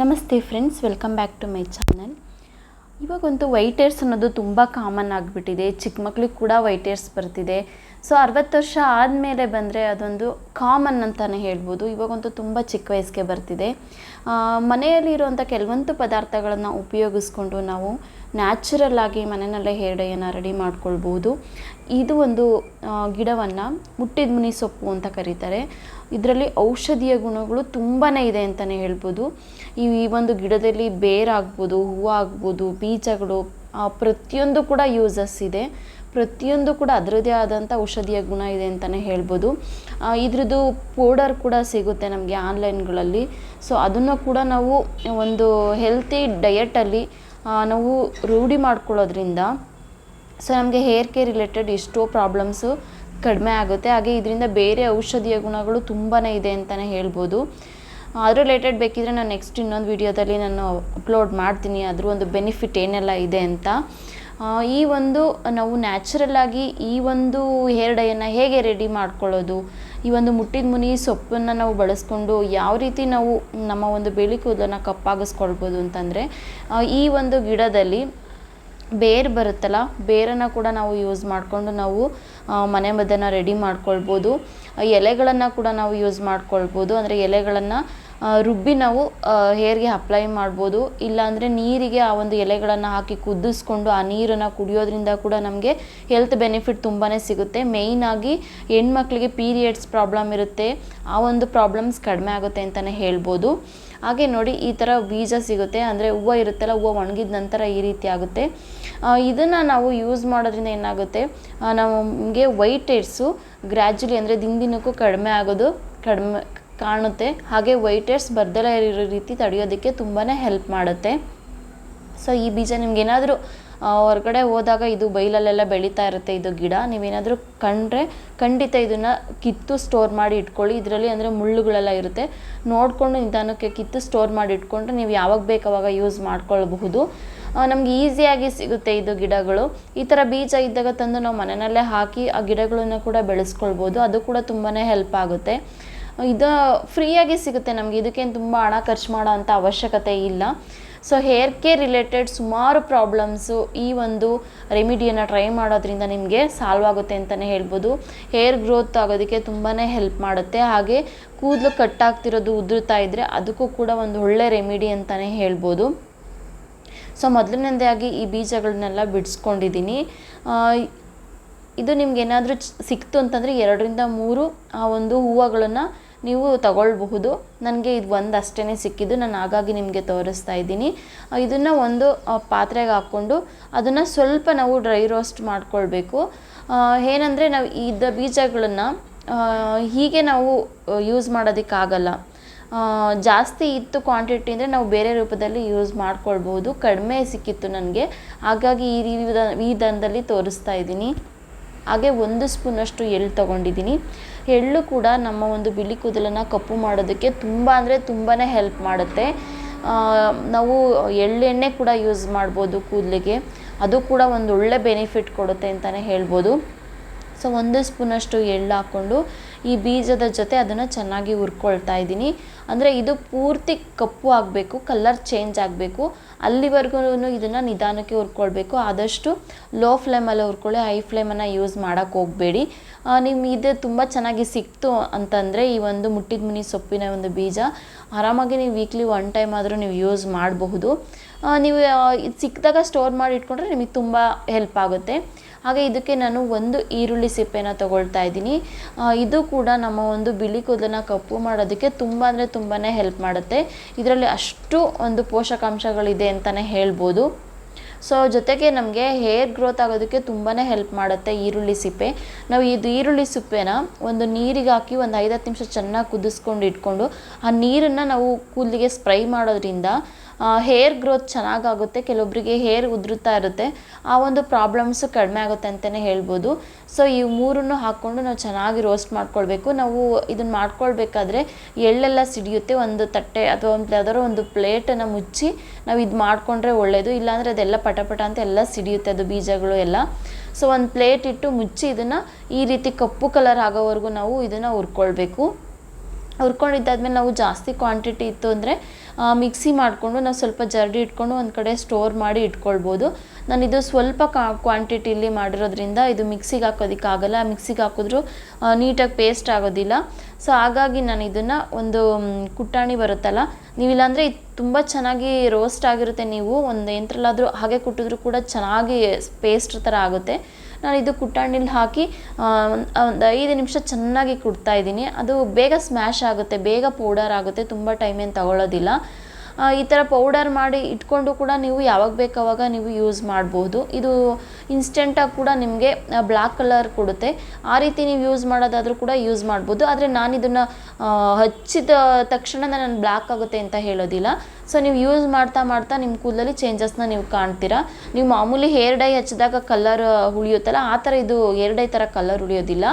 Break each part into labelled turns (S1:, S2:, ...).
S1: ನಮಸ್ತೆ friends welcome back to my channel ಇವಾಗಂತೂ white hairs ಅನ್ನೋದು ತುಂಬ ಕಾಮನ್ ಆಗಿಬಿಟ್ಟಿದೆ. ಚಿಕ್ಕ ಮಕ್ಳಿಗೆ ಕೂಡ ವೈಟ್ ಏರ್ಸ್ ಬರ್ತಿದೆ. ಸೊ ಅರವತ್ತು ವರ್ಷ ಆದಮೇಲೆ ಬಂದರೆ ಅದೊಂದು ಕಾಮನ್ ಅಂತಲೇ ಹೇಳ್ಬೋದು. ಇವಾಗಂತೂ ತುಂಬ ಚಿಕ್ಕ ವಯಸ್ಸಿಗೆ ಬರ್ತಿದೆ. ಮನೆಯಲ್ಲಿರುವಂಥ ಕೆಲವೊಂದು ಪದಾರ್ಥಗಳನ್ನು ಉಪಯೋಗಿಸ್ಕೊಂಡು ನಾವು ನ್ಯಾಚುರಲ್ ಆಗಿ ಮನೆಯಲ್ಲೇ ಹೇರ್ ಡೈಯನ್ನು ರೆಡಿ ಮಾಡ್ಕೊಳ್ಬೋದು. ಇದು ಒಂದು ಗಿಡವನ್ನು ಮುಟ್ಟಿದ ಮುನಿ ಸೊಪ್ಪು ಅಂತ ಕರೀತಾರೆ. ಇದರಲ್ಲಿ ಔಷಧೀಯ ಗುಣಗಳು ತುಂಬಾ ಇದೆ ಅಂತಲೇ ಹೇಳ್ಬೋದು. ಈ ಈ ಒಂದು ಗಿಡದಲ್ಲಿ ಬೇರಾಗ್ಬೋದು ಹೂವು ಆಗ್ಬೋದು, ಬೀಜಗಳು ಪ್ರತಿಯೊಂದು ಕೂಡ ಯೂಸಸ್ ಇದೆ. ಪ್ರತಿಯೊಂದು ಕೂಡ ಅದರದೇ ಆದಂಥ ಔಷಧೀಯ ಗುಣ ಇದೆ ಅಂತಲೇ ಹೇಳ್ಬೋದು. ಇದರದ್ದು ಪೌಡರ್ ಕೂಡ ಸಿಗುತ್ತೆ ನಮಗೆ ಆನ್ಲೈನ್ಗಳಲ್ಲಿ. ಸೊ, ಅದನ್ನು ಕೂಡ ನಾವು ಒಂದು ಹೆಲ್ತಿ ಡಯಟಲ್ಲಿ ನಾವು ರೂಢಿ ಮಾಡ್ಕೊಳ್ಳೋದ್ರಿಂದ, ಸೊ, ನಮಗೆ ಹೇರ್ ಕೇರ್ ರಿಲೇಟೆಡ್ ಎಷ್ಟೋ ಪ್ರಾಬ್ಲಮ್ಸು ಕಡಿಮೆ ಆಗುತ್ತೆ. ಹಾಗೆ ಇದರಿಂದ ಬೇರೆ ಔಷಧೀಯ ಗುಣಗಳು ತುಂಬಾ ಇದೆ ಅಂತಲೇ ಹೇಳ್ಬೋದು. ಅದ್ರ ರಿಲೇಟೆಡ್ ಬೇಕಿದ್ರೆ ನಾನು ನೆಕ್ಸ್ಟ್ ಇನ್ನೊಂದು ವಿಡಿಯೋದಲ್ಲಿ ನಾನು ಅಪ್ಲೋಡ್ ಮಾಡ್ತೀನಿ. ಅದ್ರ ಒಂದು ಬೆನಿಫಿಟ್ ಏನೆಲ್ಲ ಇದೆ ಅಂತ. ಈ ಒಂದು ನಾವು ನ್ಯಾಚುರಲ್ ಆಗಿ ಈ ಒಂದು ಹೇರ್ ಡೈಯನ್ನು ಹೇಗೆ ರೆಡಿ ಮಾಡ್ಕೊಳ್ಳೋದು? ಈ ಒಂದು ಮುಟ್ಟಿದ ಮುನಿ ಸೊಪ್ಪನ್ನು ನಾವು ಬಳಸ್ಕೊಂಡು ಯಾವ ರೀತಿ ನಾವು ನಮ್ಮ ಒಂದು ಬೆಳಿ ಕೂದಲನ್ನು ಕಪ್ಪಾಗಿಸ್ಕೊಳ್ಬೋದು ಅಂತಂದರೆ ಈ ಒಂದು ಗಿಡದಲ್ಲಿ ಬೇರು ಬರುತ್ತಲ್ಲ, ಬೇರನ್ನು ಕೂಡ ನಾವು ಯೂಸ್ ಮಾಡಿಕೊಂಡು ನಾವು ಮನೆ ಮದ್ದನ್ನು ರೆಡಿ ಮಾಡ್ಕೊಳ್ಬೋದು. ಎಲೆಗಳನ್ನು ಕೂಡ ನಾವು ಯೂಸ್ ಮಾಡ್ಕೊಳ್ಬೋದು. ಅಂದರೆ ಎಲೆಗಳನ್ನು ರುಬ್ಬಿ ನಾವು ಹೇರ್ಗೆ ಅಪ್ಲೈ ಮಾಡ್ಬೋದು. ಇಲ್ಲಾಂದರೆ ನೀರಿಗೆ ಆ ಒಂದು ಎಲೆಗಳನ್ನು ಹಾಕಿ ಕುದಿಸ್ಕೊಂಡು ಆ ನೀರನ್ನು ಕುಡಿಯೋದ್ರಿಂದ ಕೂಡ ನಮಗೆ ಹೆಲ್ತ್ ಬೆನಿಫಿಟ್ ತುಂಬಾ ಸಿಗುತ್ತೆ. ಮೇಯ್ನಾಗಿ ಹೆಣ್ಮಕ್ಳಿಗೆ ಪೀರಿಯಡ್ಸ್ ಪ್ರಾಬ್ಲಮ್ ಇರುತ್ತೆ. ಆ ಒಂದು ಪ್ರಾಬ್ಲಮ್ಸ್ ಕಡಿಮೆ ಆಗುತ್ತೆ ಅಂತಲೇ ಹೇಳ್ಬೋದು. ಹಾಗೆ ನೋಡಿ ಈ ಥರ ಬೀಜ ಸಿಗುತ್ತೆ. ಅಂದರೆ ಹೂವು ಇರುತ್ತಲ್ಲ, ಹೂವು ಒಣಗಿದ ನಂತರ ಈ ರೀತಿ ಆಗುತ್ತೆ. ಇದನ್ನು ನಾವು ಯೂಸ್ ಮಾಡೋದ್ರಿಂದ ಏನಾಗುತ್ತೆ? ನಮಗೆ ವೈಟ್ ಏರ್ಸು ಗ್ರ್ಯಾಜುಲಿ ಅಂದರೆ ದಿನ ದಿನಕ್ಕೂ ಕಡಿಮೆ ಆಗೋದು, ಕಡಿಮೆ ಕಾಣುತ್ತೆ. ಹಾಗೆ ವೈಟ್ ಏರ್ಸ್ ಬರ್ದಲೇ ಇರೋ ರೀತಿ ತಡೆಯೋದಕ್ಕೆ ತುಂಬಾ ಹೆಲ್ಪ್ ಮಾಡುತ್ತೆ. ಸೊ ಈ ಬೀಜ ನಿಮ್ಗೆ ಏನಾದರೂ ಹೊರಗಡೆ ಹೋದಾಗ ಇದು ಬೈಲಲ್ಲೆಲ್ಲ ಬೆಳೀತಾ ಇರುತ್ತೆ ಇದು ಗಿಡ. ನೀವೇನಾದರೂ ಕಂಡ್ರೆ ಖಂಡಿತ ಇದನ್ನು ಕಿತ್ತು ಸ್ಟೋರ್ ಮಾಡಿ ಇಟ್ಕೊಳ್ಳಿ. ಇದರಲ್ಲಿ ಅಂದರೆ ಮುಳ್ಳುಗಳೆಲ್ಲ ಇರುತ್ತೆ. ನೋಡಿಕೊಂಡು ನಿಧಾನಕ್ಕೆ ಕಿತ್ತು ಸ್ಟೋರ್ ಮಾಡಿ ಇಟ್ಕೊಂಡ್ರೆ ನೀವು ಯಾವಾಗ ಬೇಕು ಅವಾಗ ಯೂಸ್ ಮಾಡ್ಕೊಳ್ಬಹುದು. ನಮ್ಗೆ ಈಸಿಯಾಗಿ ಸಿಗುತ್ತೆ ಇದು ಗಿಡಗಳು. ಈ ಥರ ಬೀಜ ಇದ್ದಾಗ ತಂದು ನಾವು ಮನೆಯಲ್ಲೇ ಹಾಕಿ ಆ ಗಿಡಗಳನ್ನು ಕೂಡ ಬೆಳೆಸ್ಕೊಳ್ಬೋದು ಅದು ಕೂಡ ತುಂಬಾ ಹೆಲ್ಪ್ ಆಗುತ್ತೆ. ಇದು ಫ್ರೀಯಾಗಿ ಸಿಗುತ್ತೆ ನಮಗೆ. ಇದಕ್ಕೇನು ತುಂಬ ಹಣ ಖರ್ಚು ಮಾಡೋ ಅಂಥ ಅವಶ್ಯಕತೆ ಇಲ್ಲ. ಸೊ ಹೇರ್ ಕೇರ್ ರಿಲೇಟೆಡ್ ಸುಮಾರು ಪ್ರಾಬ್ಲಮ್ಸು ಈ ಒಂದು ರೆಮಿಡಿಯನ್ನು ಟ್ರೈ ಮಾಡೋದ್ರಿಂದ ನಿಮಗೆ ಸಾಲ್ವ್ ಆಗುತ್ತೆ ಅಂತಲೇ ಹೇಳ್ಬೋದು. ಹೇರ್ ಗ್ರೋತ್ ಆಗೋದಕ್ಕೆ ತುಂಬಾ ಹೆಲ್ಪ್ ಮಾಡುತ್ತೆ. ಹಾಗೆ ಕೂದಲು ಕಟ್ಟಾಗ್ತಿರೋದು ಉದುರುತ್ತಾ ಇದ್ದರೆ ಅದಕ್ಕೂ ಕೂಡ ಒಂದು ಒಳ್ಳೆ ರೆಮಿಡಿ ಅಂತಲೇ ಹೇಳ್ಬೋದು. ಸೊ ಮೊದಲನೇದೇ ಆಗಿ ಈ ಬೀಜಗಳನ್ನೆಲ್ಲ ಬಿಡಿಸ್ಕೊಂಡಿದ್ದೀನಿ. ಇದು ನಿಮ್ಗೆ ಏನಾದರೂ ಸಿಕ್ತು ಅಂತಂದರೆ ಎರಡರಿಂದ ಮೂರು ಆ ಒಂದು ಹೂವುಗಳನ್ನು ನೀವು ತಗೊಳ್ಬಹುದು. ನನಗೆ ಇದು ಒಂದು ಅಷ್ಟೇ ಸಿಕ್ಕಿದ್ದು. ನಾನು ಹಾಗಾಗಿ ನಿಮಗೆ ತೋರಿಸ್ತಾ ಇದ್ದೀನಿ. ಇದನ್ನು ಒಂದು ಪಾತ್ರೆಗೆ ಹಾಕ್ಕೊಂಡು ಅದನ್ನು ಸ್ವಲ್ಪ ನಾವು ಡ್ರೈ ರೋಸ್ಟ್ ಮಾಡ್ಕೊಳ್ಬೇಕು. ಏನಂದರೆ ನಾವು ಇದ್ದ ಬೀಜಗಳನ್ನು ಹೀಗೆ ನಾವು ಯೂಸ್ ಮಾಡೋದಕ್ಕಾಗಲ್ಲ. ಜಾಸ್ತಿ ಇತ್ತು ಕ್ವಾಂಟಿಟಿ ಅಂದರೆ ನಾವು ಬೇರೆ ರೂಪದಲ್ಲಿ ಯೂಸ್ ಮಾಡ್ಕೊಳ್ಬೋದು ಕಡಿಮೆ ಸಿಕ್ಕಿತ್ತು ನನಗೆ. ಹಾಗಾಗಿ ಈ ವಿಧ- ವಿಧಾನದಲ್ಲಿ ತೋರಿಸ್ತಾ ಇದ್ದೀನಿ. ಹಾಗೆ ಒಂದು ಸ್ಪೂನಷ್ಟು ಎಳ್ಳು ತೊಗೊಂಡಿದ್ದೀನಿ. ಎಳ್ಳು ಕೂಡ ನಮ್ಮ ಒಂದು ಬಿಳಿ ಕೂದಲನ್ನು ಕಪ್ಪು ಮಾಡೋದಕ್ಕೆ ತುಂಬ ಅಂದರೆ ತುಂಬಾ ಹೆಲ್ಪ್ ಮಾಡುತ್ತೆ. ನಾವು ಎಳ್ಳೆಣ್ಣೆ ಕೂಡ ಯೂಸ್ ಮಾಡ್ಬೋದು ಕೂದಲಿಗೆ. ಅದು ಕೂಡ ಒಂದು ಒಳ್ಳೆ ಬೆನಿಫಿಟ್ ಕೊಡುತ್ತೆ ಅಂತಲೇ ಹೇಳ್ಬೋದು. ಸೊ ಒಂದು ಸ್ಪೂನಷ್ಟು ಎಳ್ಳು ಹಾಕ್ಕೊಂಡು ಈ ಬೀಜದ ಜೊತೆ ಅದನ್ನು ಚೆನ್ನಾಗಿ ಹುರ್ಕೊಳ್ತಾ ಇದ್ದೀನಿ. ಅಂದರೆ ಇದು ಪೂರ್ತಿ ಕಪ್ಪು ಆಗಬೇಕು ಕಲರ್ ಚೇಂಜ್ ಆಗಬೇಕು. ಅಲ್ಲಿವರೆಗೂ ಇದನ್ನು ನಿಧಾನಕ್ಕೆ ಹುರ್ಕೊಳ್ಬೇಕು. ಆದಷ್ಟು ಲೋ ಫ್ಲೇಮಲ್ಲಿ ಹುರ್ಕೊಳ್ಳಿ ಹೈ ಫ್ಲೇಮನ್ನು ಯೂಸ್ ಮಾಡೋಕ್ಕೆ ಹೋಗಬೇಡಿ. ನಿಮ್ಮ ಇದು ತುಂಬ ಚೆನ್ನಾಗಿ ಸಿಕ್ತು ಅಂತಂದರೆ ಈ ಒಂದು ಮುಟ್ಟಿದ ಮುನಿ ಸೊಪ್ಪಿನ ಒಂದು ಬೀಜ ಆರಾಮಾಗಿ ನೀವು ವೀಕ್ಲಿ ಒನ್ ಟೈಮ್ ಆದರೂ ನೀವು ಯೂಸ್ ಮಾಡಬಹುದು. ನೀವು ಇದು ಸಿಕ್ಕಿದಾಗ ಸ್ಟೋರ್ ಮಾಡಿ ಇಟ್ಕೊಂಡ್ರೆ ನಿಮಗೆ ತುಂಬ ಹೆಲ್ಪ್ ಆಗುತ್ತೆ. ಹಾಗೆ ಇದಕ್ಕೆ ನಾನು ಒಂದು ಈರುಳ್ಳಿ ಸಿಪ್ಪೆನ ತಗೊಳ್ತಾ ಇದ್ದೀನಿ. ಇದು ಕೂಡ ನಮ್ಮ ಒಂದು ಬಿಳಿ ಕೂದಲನ್ನ ಕಪ್ಪು ಮಾಡೋದಕ್ಕೆ ತುಂಬ ಅಂದರೆ ತುಂಬಾ ಹೆಲ್ಪ್ ಮಾಡುತ್ತೆ. ಇದರಲ್ಲಿ ಅಷ್ಟು ಒಂದು ಪೋಷಕಾಂಶಗಳಿದೆ ಅಂತಲೇ ಹೇಳ್ಬೋದು. ಸೊ ಜೊತೆಗೆ ನಮಗೆ ಹೇರ್ ಗ್ರೋತ್ ಆಗೋದಕ್ಕೆ ತುಂಬಾ ಹೆಲ್ಪ್ ಮಾಡುತ್ತೆ ಈರುಳ್ಳಿ ಸಿಪ್ಪೆ. ನಾವು ಇದು ಈರುಳ್ಳಿ ಸಿಪ್ಪೆನ ಒಂದು ನೀರಿಗೆ ಹಾಕಿ ಒಂದು ಐದತ್ತು ನಿಮಿಷ ಚೆನ್ನಾಗಿ ಕುದಿಸ್ಕೊಂಡು ಇಟ್ಕೊಂಡು ಆ ನೀರನ್ನು ನಾವು ಕೂದಲಿಗೆ ಸ್ಪ್ರೈ ಮಾಡೋದ್ರಿಂದ ಹೇರ್ ಗ್ರೋತ್ ಚೆನ್ನಾಗಾಗುತ್ತೆ ಕೆಲವೊಬ್ಬರಿಗೆ ಹೇರ್ ಉದುರುತ್ತಾ ಇರುತ್ತೆ. ಆ ಒಂದು ಪ್ರಾಬ್ಲಮ್ಸು ಕಡಿಮೆ ಆಗುತ್ತೆ ಅಂತಲೇ ಹೇಳ್ಬೋದು. ಸೊ ಈ ಮೂರನ್ನು ಹಾಕ್ಕೊಂಡು ನಾವು ಚೆನ್ನಾಗಿ ರೋಸ್ಟ್ ಮಾಡ್ಕೊಳ್ಬೇಕು. ನಾವು ಇದನ್ನು ಮಾಡ್ಕೊಳ್ಬೇಕಾದ್ರೆ ಎಳ್ಳೆಲ್ಲ ಸಿಡಿಯುತ್ತೆ, ಒಂದು ತಟ್ಟೆ ಅಥವಾ ಒಂದು ಯಾವ್ದಾದ್ರು ಒಂದು ಪ್ಲೇಟನ್ನು ಮುಚ್ಚಿ ನಾವು ಇದು ಮಾಡಿಕೊಂಡ್ರೆ ಒಳ್ಳೆಯದು ಇಲ್ಲಾಂದರೆ ಅದೆಲ್ಲ ಪಟಪಟ ಅಂತ ಎಲ್ಲ ಸಿಡಿಯುತ್ತೆ, ಅದು ಬೀಜಗಳು ಎಲ್ಲ. ಸೊ ಒಂದು ಪ್ಲೇಟ್ ಇಟ್ಟು ಮುಚ್ಚಿ ಇದನ್ನು ಈ ರೀತಿ ಕಪ್ಪು ಕಲರ್ ಆಗೋವರೆಗೂ ನಾವು ಇದನ್ನು ಹುರ್ಕೊಳ್ಬೇಕು. ಹುರ್ಕೊಂಡಿದ್ದಾದ್ಮೇಲೆ ನಾವು ಜಾಸ್ತಿ ಕ್ವಾಂಟಿಟಿ ಇತ್ತು ಅಂದರೆ ಮಿಕ್ಸಿ ಮಾಡಿಕೊಂಡು ನಾವು ಸ್ವಲ್ಪ ಜರಡಿ ಇಟ್ಕೊಂಡು ಒಂದು ಕಡೆ ಸ್ಟೋರ್ ಮಾಡಿ ಇಟ್ಕೊಳ್ಬೋದು. ನಾನಿದು ಸ್ವಲ್ಪ ಕಾ ಕ್ವಾಂಟಿಟಿಲಿ ಮಾಡಿರೋದ್ರಿಂದ ಇದು ಮಿಕ್ಸಿಗೆ ಹಾಕೋದಕ್ಕಾಗಲ್ಲ ಮಿಕ್ಸಿಗೆ ಹಾಕಿದ್ರೂ ನೀಟಾಗಿ ಪೇಸ್ಟ್ ಆಗೋದಿಲ್ಲ. ಸೊ ಹಾಗಾಗಿ ನಾನು ಇದನ್ನು ಒಂದು ಕುಟ್ಟಾಣಿ ಬರುತ್ತಲ್ಲ, ನೀವಿಲ್ಲಾಂದರೆ ಇದು ತುಂಬ ಚೆನ್ನಾಗಿ ರೋಸ್ಟ್ ಆಗಿರುತ್ತೆ ನೀವು. ಒಂದು ಯಂತ್ರಲ್ಲಾದರೂ ಹಾಗೆ ಕುಟ್ಟಿದ್ರೂ ಕೂಡ ಚೆನ್ನಾಗಿ ಪೇಸ್ಟ್ ಥರ ಆಗುತ್ತೆ. ನಾನು ಇದು ಕುಟ್ಟಾಣಿಲಿ ಹಾಕಿ ಒಂದು ಐದು ನಿಮಿಷ ಚೆನ್ನಾಗಿ ಕುಡ್ತಾ ಇದ್ದೀನಿ. ಅದು ಬೇಗ ಸ್ಮ್ಯಾಶ್ ಆಗುತ್ತೆ, ಬೇಗ ಪೌಡರ್ ಆಗುತ್ತೆ, ತುಂಬ ಟೈಮ್ ಏನು ತಗೊಳ್ಳೋದಿಲ್ಲ ಈ ಥರ ಪೌಡರ್ ಮಾಡಿ ಇಟ್ಕೊಂಡು ಕೂಡ ನೀವು ಯಾವಾಗ ಬೇಕಾವಾಗ ನೀವು ಯೂಸ್ ಮಾಡ್ಬೋದು. ಇದು ಇನ್ಸ್ಟೆಂಟಾಗಿ ಕೂಡ ನಿಮಗೆ ಬ್ಲ್ಯಾಕ್ ಕಲರ್ ಕೊಡುತ್ತೆ. ಆ ರೀತಿ ನೀವು ಯೂಸ್ ಮಾಡೋದಾದರೂ ಕೂಡ ಯೂಸ್ ಮಾಡ್ಬೋದು. ಆದರೆ ನಾನು ಇದನ್ನು ಹಚ್ಚಿದ ತಕ್ಷಣ ನಾನು ಬ್ಲ್ಯಾಕ್ ಆಗುತ್ತೆ ಅಂತ ಹೇಳೋದಿಲ್ಲ. ಸೊ ನೀವು ಯೂಸ್ ಮಾಡ್ತಾ ಮಾಡ್ತಾ ನಿಮ್ಮ ಕೂದಲಲ್ಲಿ ಚೇಂಜಸ್ನ ನೀವು ಕಾಣ್ತೀರಾ. ನೀವು ಮಾಮೂಲಿ ಹೇರ್ ಡೈ ಹಚ್ಚಿದಾಗ ಕಲರ್ ಉಳಿಯುತ್ತಲ್ಲ, ಆ ಥರ ಇದು ಹೇರ್ ಡೈ ಥರ ಕಲರ್ ಉಳಿಯೋದಿಲ್ಲ.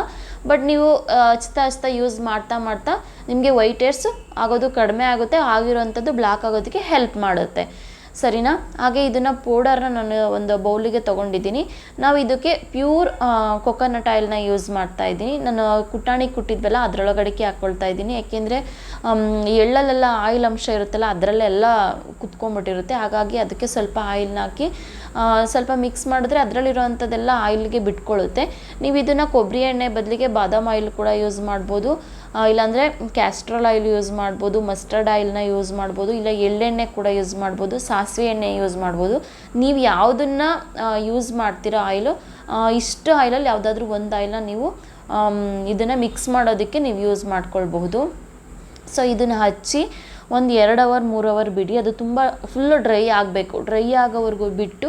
S1: ಬಟ್ ನೀವು ಹಚ್ತಾ ಹಚ್ತಾ ಯೂಸ್ ಮಾಡ್ತಾ ಮಾಡ್ತಾ ನಿಮಗೆ ವೈಟ್ ಹೇರ್ಸ್ ಆಗೋದು ಕಡಿಮೆ ಆಗುತ್ತೆ. ಆಗಿರೋವಂಥದ್ದು ಬ್ಲ್ಯಾಕ್ ಆಗೋದಕ್ಕೆ ಹೆಲ್ಪ್ ಮಾಡುತ್ತೆ. ಸರಿನಾ? ಹಾಗೆ ಇದನ್ನು ಪೌಡರ್ನ ನಾನು ಒಂದು ಬೌಲಿಗೆ ತೊಗೊಂಡಿದ್ದೀನಿ. ನಾವು ಇದಕ್ಕೆ ಪ್ಯೂರ್ ಕೊಕೊನಟ್ ಆಯಿಲ್ನ ಯೂಸ್ ಮಾಡ್ತಾ ಇದ್ದೀನಿ. ನಾನು ಕುಟಾಣಿ ಕುಟ್ಟಿದ್ವಲ್ಲ ಅದರೊಳಗಡೆಗೆ ಹಾಕ್ಕೊಳ್ತಾ ಇದ್ದೀನಿ. ಯಾಕೆಂದರೆ ಎಳ್ಳಲ್ಲೆಲ್ಲ ಆಯಿಲ್ ಅಂಶ ಇರುತ್ತಲ್ಲ ಅದರಲ್ಲೆಲ್ಲ ಕುತ್ಕೊಂಡ್ಬಿಟ್ಟಿರುತ್ತೆ. ಹಾಗಾಗಿ ಅದಕ್ಕೆ ಸ್ವಲ್ಪ ಆಯಿಲ್ನ ಹಾಕಿ ಸ್ವಲ್ಪ ಮಿಕ್ಸ್ ಮಾಡಿದ್ರೆ ಅದರಲ್ಲಿರುವಂಥದ್ದೆಲ್ಲ ಆಯಿಲ್ಗೆ ಬಿಟ್ಕೊಳ್ಳುತ್ತೆ ನೀವು ಇದನ್ನು ಕೊಬ್ಬರಿ ಎಣ್ಣೆ ಬದಲಿಗೆ ಬಾದಾಮ್ ಆಯಿಲ್ ಕೂಡ ಯೂಸ್ ಮಾಡ್ಬೋದು. ಇಲ್ಲಾಂದರೆ ಕ್ಯಾಸ್ಟ್ರಲ್ ಆಯಿಲ್ ಯೂಸ್ ಮಾಡ್ಬೋದು ಮಸ್ಟರ್ಡ್ ಆಯಿಲ್ನ ಯೂಸ್ ಮಾಡ್ಬೋದು, ಇಲ್ಲ ಎಳ್ಳೆಣ್ಣೆ ಕೂಡ ಯೂಸ್ ಮಾಡ್ಬೋದು, ಸಾಸಿವೆ ಎಣ್ಣೆ ಯೂಸ್ ಮಾಡ್ಬೋದು. ನೀವು ಯಾವುದನ್ನು ಯೂಸ್ ಮಾಡ್ತೀರೋ ಆಯಿಲು ಇಷ್ಟು ಆಯಿಲಲ್ಲಿ ಯಾವುದಾದ್ರೂ ಒಂದು ಆಯಿಲ್ನ ನೀವು ಇದನ್ನು ಮಿಕ್ಸ್ ಮಾಡೋದಕ್ಕೆ ನೀವು ಯೂಸ್ ಮಾಡ್ಕೊಳ್ಬಹುದು. ಸೊ ಇದನ್ನು ಹಚ್ಚಿ ಒಂದು ಎರಡು ಅವರ್ ಮೂರು ಅವರ್ ಬಿಡಿ. ಅದು ತುಂಬ ಫುಲ್ಲು ಡ್ರೈ ಆಗಬೇಕು. ಡ್ರೈ ಆಗೋವರೆಗೂ ಬಿಟ್ಟು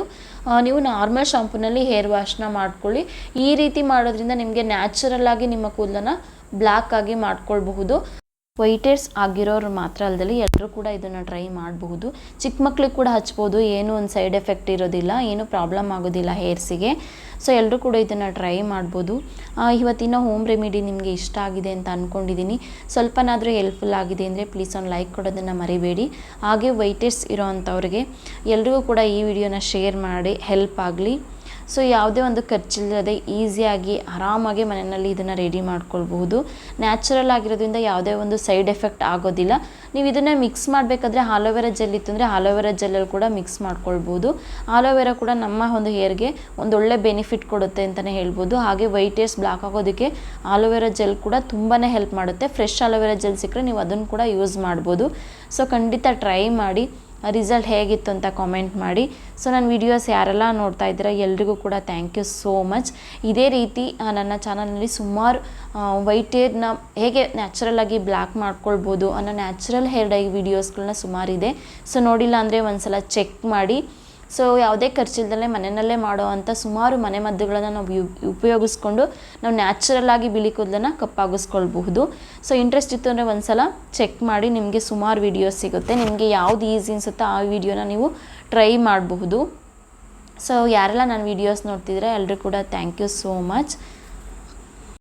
S1: ನೀವು ನಾರ್ಮಲ್ ಶಾಂಪೂನಲ್ಲಿ ಹೇರ್ ವಾಶ್ನ ಮಾಡ್ಕೊಳ್ಳಿ. ಈ ರೀತಿ ಮಾಡೋದ್ರಿಂದ ನಿಮಗೆ ನ್ಯಾಚುರಲ್ ಆಗಿ ನಿಮ್ಮ ಕೂದಲನ್ನ ಬ್ಲ್ಯಾಕ್ ಆಗಿ ಮಾಡ್ಕೊಳ್ಬಹುದು. ವೈಟೇರ್ಸ್ ಆಗಿರೋರು ಮಾತ್ರ ಅಲ್ಲದಲ್ಲಿ ಎಲ್ಲರೂ ಕೂಡ ಇದನ್ನು ಟ್ರೈ ಮಾಡಬಹುದು. ಚಿಕ್ಕ ಮಕ್ಳಿಗೆ ಕೂಡ ಹಚ್ಬೋದು. ಏನೂ ಒಂದು ಸೈಡ್ ಎಫೆಕ್ಟ್ ಇರೋದಿಲ್ಲ. ಏನೂ ಪ್ರಾಬ್ಲಮ್ ಆಗೋದಿಲ್ಲ ಹೇರ್ಸಿಗೆ. ಸೊ ಎಲ್ಲರೂ ಕೂಡ ಇದನ್ನು ಟ್ರೈ ಮಾಡ್ಬೋದು. ಇವತ್ತಿನ ಹೋಮ್ ರೆಮಿಡಿ ನಿಮಗೆ ಇಷ್ಟ ಆಗಿದೆ ಅಂತ ಅಂದ್ಕೊಂಡಿದ್ದೀನಿ ಸ್ವಲ್ಪನಾದರೂ ಹೆಲ್ಪ್ಫುಲ್ ಆಗಿದೆ ಅಂದರೆ ಪ್ಲೀಸ್ ಒಂದು ಲೈಕ್ ಕೊಡೋದನ್ನು ಮರಿಬೇಡಿ. ಹಾಗೆ ವೈಟೇರ್ಸ್ ಇರೋ ಅಂಥವ್ರಿಗೆ ಎಲ್ರಿಗೂ ಕೂಡ ಈ ವಿಡಿಯೋನ ಶೇರ್ ಮಾಡಿ. ಹೆಲ್ಪ್ ಆಗಲಿ. ಸೊ ಯಾವುದೇ ಒಂದು ಖರ್ಚಿಲ್ಲದೆ ಈಸಿಯಾಗಿ ಆರಾಮಾಗಿ ಮನೆಯಲ್ಲಿ ಇದನ್ನು ರೆಡಿ ಮಾಡ್ಕೊಳ್ಬಹುದು. ನ್ಯಾಚುರಲ್ ಆಗಿರೋದ್ರಿಂದ ಯಾವುದೇ ಒಂದು ಸೈಡ್ ಎಫೆಕ್ಟ್ ಆಗೋದಿಲ್ಲ. ನೀವು ಇದನ್ನು ಮಿಕ್ಸ್ ಮಾಡಬೇಕಾದ್ರೆ ಆಲೋವೆರಾ ಜೆಲ್ ಇತ್ತು ಅಂದರೆ ಆಲೋವೆರಾ ಜೆಲ್ಲಲ್ಲಿ ಕೂಡ ಮಿಕ್ಸ್ ಮಾಡ್ಕೊಳ್ಬೋದು ಆಲೋವೆರಾ ಕೂಡ ನಮ್ಮ ಒಂದು ಹೇರ್ಗೆ ಒಂದೊಳ್ಳೆ ಬೆನಿಫಿಟ್ ಕೊಡುತ್ತೆ ಅಂತಲೇ ಹೇಳ್ಬೋದು. ಹಾಗೆ ವೈಟ್ ಹೇರ್ಸ್ ಬ್ಲಾಕ್ ಆಗೋದಕ್ಕೆ ಆಲೋವೆರಾ ಜೆಲ್ ಕೂಡ ತುಂಬಾ ಹೆಲ್ಪ್ ಮಾಡುತ್ತೆ. ಫ್ರೆಶ್ ಆಲೋವೆರಾ ಜೆಲ್ ಸಿಕ್ಕರೆ ನೀವು ಅದನ್ನು ಕೂಡ ಯೂಸ್ ಮಾಡ್ಬೋದು. ಸೊ ಖಂಡಿತ ಟ್ರೈ ಮಾಡಿ. ರಿಸಲ್ಟ್ ಹೇಗಿತ್ತು ಅಂತ ಕಾಮೆಂಟ್ ಮಾಡಿ. ಸೊ ನನ್ನ ವೀಡಿಯೋಸ್ ಯಾರೆಲ್ಲ ನೋಡ್ತಾ ಇದ್ದೀರಾ, ಎಲ್ರಿಗೂ ಕೂಡ ಥ್ಯಾಂಕ್ ಯು ಸೋ ಮಚ್ ಇದೇ ರೀತಿ ನನ್ನ ಚಾನಲ್ನಲ್ಲಿ ಸುಮಾರು ವೈಟ್ ಹೇರ್ನ ಹೇಗೆ ನ್ಯಾಚುರಲ್ ಆಗಿ ಬ್ಲ್ಯಾಕ್ ಮಾಡ್ಕೊಳ್ಬೋದು ಅನ್ನೋ ನ್ಯಾಚುರಲ್ ಹೇರ್ ಡೈ ವಿಡಿಯೋಸ್ಗಳನ್ನ ಸುಮಾರಿದೆ. ಸೊ ನೋಡಿಲ್ಲ ಅಂದರೆ ಒಂದು ಸಲ ಚೆಕ್ ಮಾಡಿ. ಸೊ ಯಾವುದೇ ಖರ್ಚಿಲ್ದಲೇ ಮನೆಯಲ್ಲೇ ಮಾಡೋ ಅಂಥ ಸುಮಾರು ಮನೆ ಮದ್ದುಗಳನ್ನು ನಾವು ಯು, ಉಪಯೋಗಿಸ್ಕೊಂಡು ನಾವು ನ್ಯಾಚುರಲ್ ಆಗಿ ಬಿಳಿ ಕೂದಲನ್ನು ಕಪ್ಪಾಗಿಸ್ಕೊಳ್ಬಹುದು. ಸೊ ಇಂಟ್ರೆಸ್ಟ್ ಇತ್ತು ಅಂದರೆ ಒಂದ್ಸಲ ಚೆಕ್ ಮಾಡಿ ನಿಮಗೆ ಸುಮಾರು ವೀಡಿಯೋಸ್ ಸಿಗುತ್ತೆ. ನಿಮಗೆ ಯಾವ್ದು ಈಸಿ ಅನಿಸುತ್ತೋ ಆ ವಿಡಿಯೋನ ನೀವು ಟ್ರೈ ಮಾಡಬಹುದು. ಸೊ ಯಾರೆಲ್ಲ ನನ್ನ ವೀಡಿಯೋಸ್ ನೋಡ್ತಿದ್ರೆ ಎಲ್ಲರೂ ಕೂಡ ಥ್ಯಾಂಕ್ ಯು ಸೋ ಮಚ್